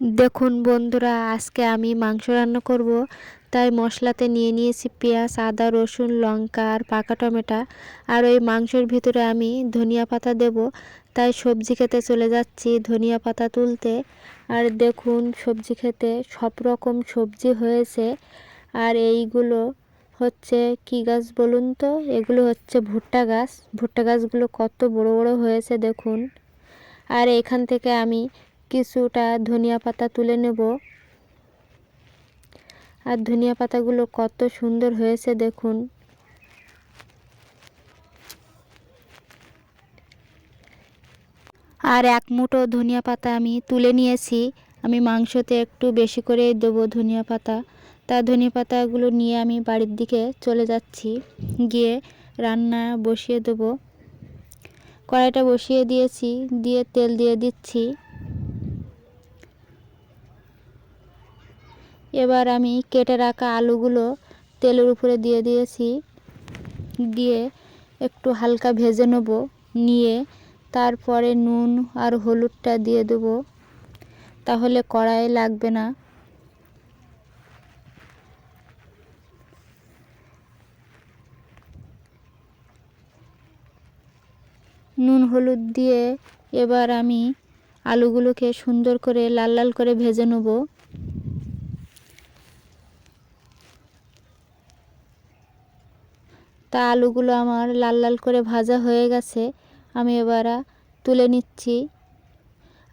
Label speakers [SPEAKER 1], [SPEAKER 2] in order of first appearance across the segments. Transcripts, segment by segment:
[SPEAKER 1] দেখুন বন্ধুরা, আজকে আমি মাংস রান্না করব। তাই মশলাতে নিয়ে নিয়েছি পেঁয়াজ, আদা, রসুন, লঙ্কা আর পাকা টমেটো। আর ওই মাংসের ভিতরে আমি ধনিয়া পাতা দেব। তাই সবজি খেতে চলে যাচ্ছি ধনিয়া পাতা তুলতে। আর দেখুন সবজি খেতে সব রকম সবজি হয়েছে। আর এইগুলো হচ্ছে কি গাছ বলুন তো? এগুলো হচ্ছে ভুট্টা গাছ। ভুট্টা গাছগুলো কত বড় বড় হয়েছে দেখুন। আর এখান থেকে আমি কিছুটা ধনিয়া পাতা তুলে নেব। আর ধনিয়া পাতাগুলো কত সুন্দর হয়েছে দেখুন। আর এক মুঠো ধনিয়া পাতা আমি তুলে নিয়েছি। আমি মাংসতে একটু বেশি করে দেবো ধনিয়া পাতা। তা ধনিয়া পাতাগুলো নিয়ে আমি বাড়ির দিকে চলে যাচ্ছি। গিয়ে রান্না বসিয়ে দেবো। কড়াইটা বসিয়ে দিয়েছি, দিয়ে তেল দিয়ে দিচ্ছি। এবার আমি কেটে রাখা আলুগুলো তেলের উপরে দিয়ে দিয়েছি। দিয়ে একটু হালকা ভেজে নেব, নিয়ে তারপরে নুন আর হলুদটা দিয়ে দেবো। তাহলে কড়াই লাগবে না। নুন, হলুদ দিয়ে এবার আমি আলুগুলোকে সুন্দর করে লাল লাল করে ভেজে নেব। তা আলুগুলো আমার লাল লাল করে ভাজা হয়ে গেছে, আমি এবার তুলে নিচ্ছি।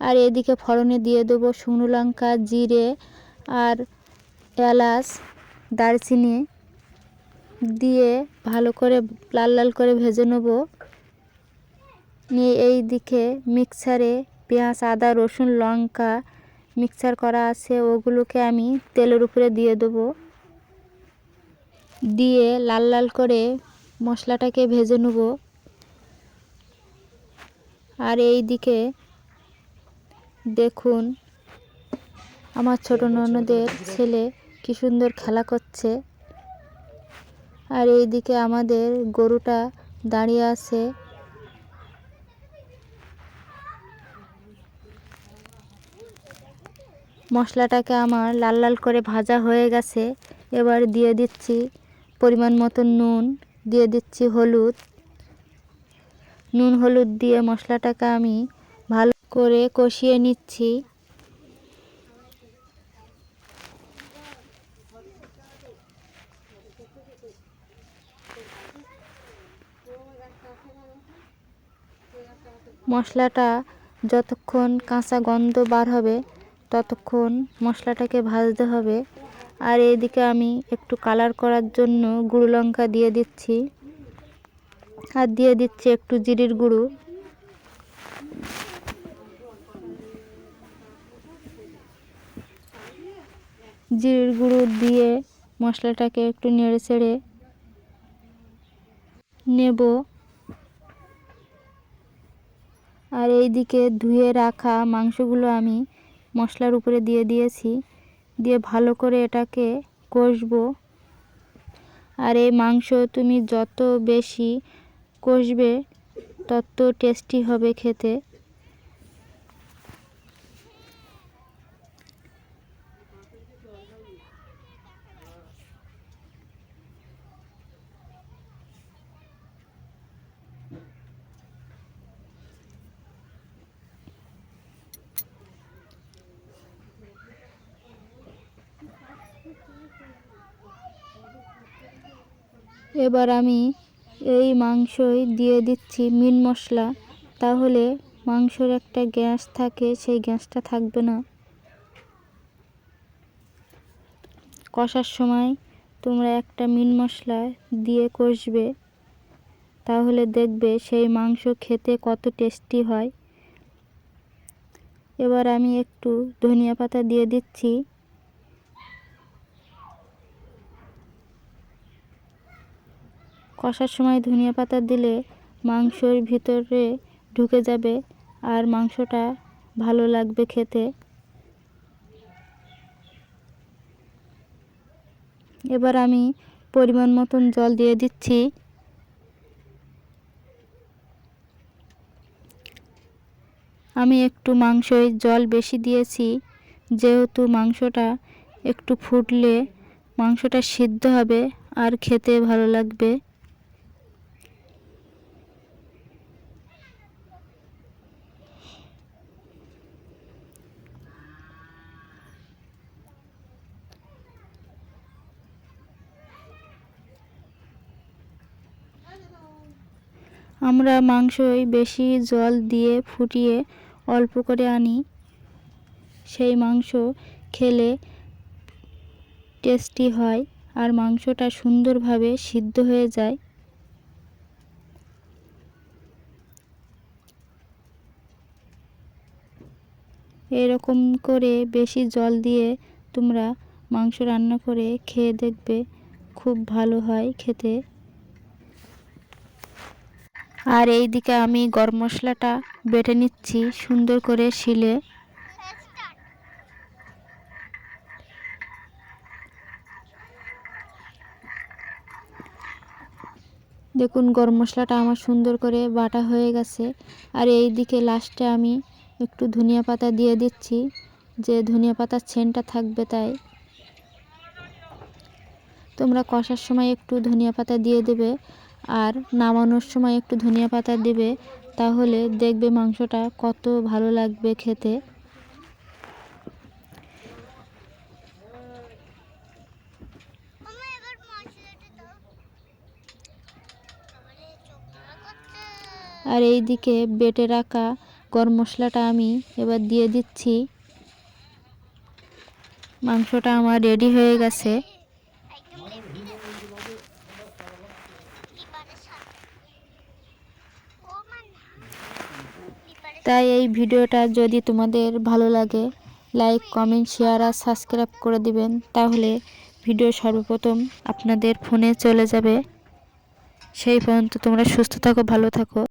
[SPEAKER 1] আর এদিকে ফড়নে দিয়ে দেবো শুকনো লঙ্কা, জিরে আর এলাচ, দারচিনি দিয়ে ভালো করে লাল লাল করে ভেজে নেব। নিয়ে এই দিকে মিক্সারে পেঁয়াজ, আদা, রসুন, লঙ্কা মিক্সার করা আছে, ওগুলোকে আমি তেলের উপরে দিয়ে দেবো। দিয়ে লাল লাল করে মশলাটাকে ভেজে নেব। আর এই দিকে দেখুন আমার ছোট ননদের ছেলে কি সুন্দর খেলা করছে। আর এই দিকে আমাদের গরুটা দাঁড়িয়ে আছে। মশলাটাকে আমার লাল লাল করে ভাজা হয়ে গেছে। এবার দিয়ে দিচ্ছি পরিমাণ মতো নুন। দিয়ে দিচ্ছি হলুদ। নুন হলুদ দিয়ে মশলাটাকে আমি ভালো করে কষিয়ে নিচ্ছি। মশলাটা যতক্ষণ কাঁচা গন্ধ বার হবে, ততক্ষণ মশলাটাকে ভাজতে হবে। আর এদিকে আমি একটু কালার করার জন্য গুঁড়ো লঙ্কা দিয়ে দিচ্ছি। আর দিয়ে দিচ্ছি একটু জিরির গুঁড়ো। জিরির গুঁড়ো দিয়ে মশলাটাকে একটু নেড়ে ছেড়ে নেব। আর এইদিকে ধুয়ে রাখা মাংসগুলো আমি মশলার উপরে দিয়ে দিয়েছি। দিয়ে ভালো করে এটাকে কষবো। আর এই মাংস তুমি যত বেশি কষবে, তত টেস্টি হবে খেতে। এবার আমি এই মাংসই দিয়ে দিচ্ছি মিট মশলা। তাহলে মাংসর একটা গ্যাস থাকে, সেই গ্যাসটা থাকবে না। কষার সময় তোমরা একটা মিট মশলা দিয়ে কষবে। তাহলে দেখবে সেই মাংস খেতে কত টেস্টি হয়। এবার আমি একটু ধনিয়া পাতা দিয়ে দিচ্ছি। কষার সময় ধনিয়া পাতা দিলে মাংসর ভিতরে ঢুকে যাবে আর মাংসটা ভালো লাগবে খেতে। এবার আমি পরিমাণ মতন জল দিয়ে দিচ্ছি। আমি একটু মাংসয় জল বেশি দিয়েছি, যেহেতু মাংসটা একটু ফুটলে মাংসটা সিদ্ধ হবে আর খেতে ভালো লাগবে। আমরা মাংসই বেশি জল দিয়ে ফুটিয়ে অল্প করে আনি। সেই মাংস খেলে টেস্টি হয় আর মাংসটা সুন্দরভাবে সিদ্ধ হয়ে যায়। এরকম করে বেশি জল দিয়ে তোমরা মাংস রান্না করে খেয়ে দেখবে খুব ভালো হয় খেতে। আর এই দিকে আমি গরম মশলাটা বেটে নিচ্ছি, সুন্দর করে শিলে। দেখুন, গরম মশলাটা আমার সুন্দর করে বাটা হয়ে গেছে। আর এই দিকে লাস্টে আমি একটু ধনিয়া পাতা দিয়ে দিচ্ছি, যে ধনিয়া পাতার ছেনটা থাকবে তাই। তোমরা কষার সময় একটু ধনিয়া পাতা দিয়ে দেবে। আর নামানোর সময় একটু ধনিয়া পাতা দেবে, তাহলে দেখবে মাংসটা কত ভালো লাগবে খেতে। আর এই দিকে বেটে রাখা গরম মশলাটা আমি এবার দিয়ে দিচ্ছি। মাংসটা আমার রেডি হয়ে গেছে। তাই এই ভিডিওটা যদি তোমাদের ভালো লাগে লাইক কমেন্ট শেয়ার আর সাবস্ক্রাইব করে দিবেন, তাহলে ভিডিও সর্বপ্রথম আপনাদের ফোনে চলে যাবে। সেই পর্যন্ত তোমরা সুস্থ থাকো, ভালো থাকো।